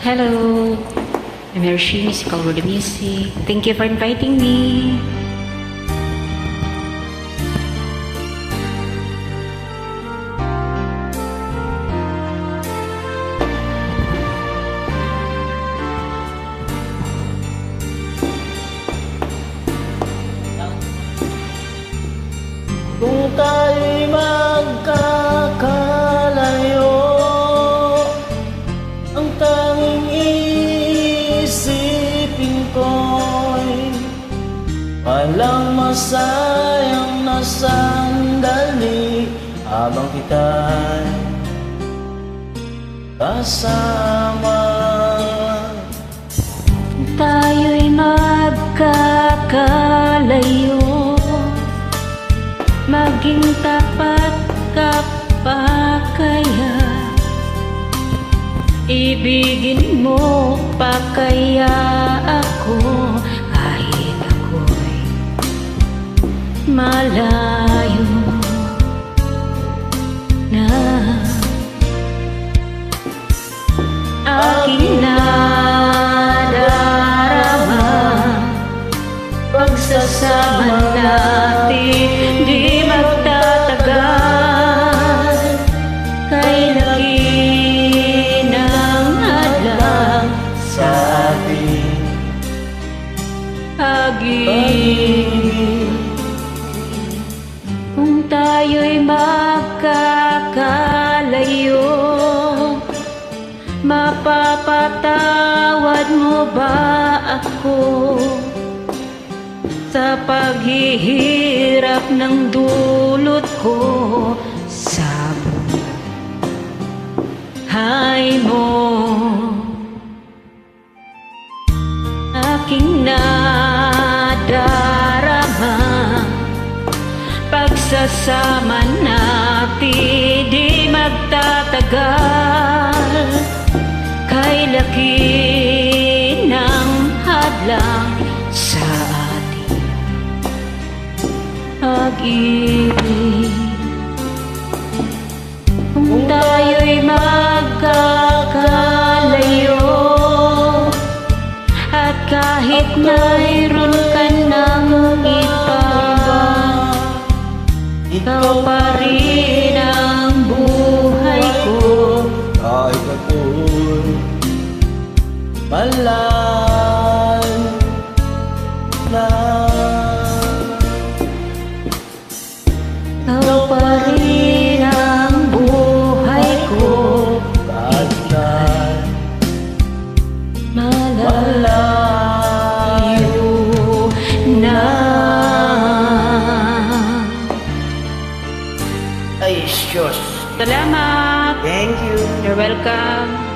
Hello, I'm Hershey, Musical Music. Thank you for inviting me. Walang masayang na sandali Habang kita'y kasama. Tayo'y magkakalayo Maging tapat ka pa kaya? Ibigin mo pa kaya malayo na magkakalayo Mapapatawad mo ba ako Sa paghihirap ng dulot ko Pagsasama natin di magtatagal. Kay laki ng hadlang sa ating pag-ibig Kung tayo'y magkakalayo At kahit mayroon Ikaw pa rin ang buhay ko. Kahit ako'y malay Salamat! Thank you. You're welcome.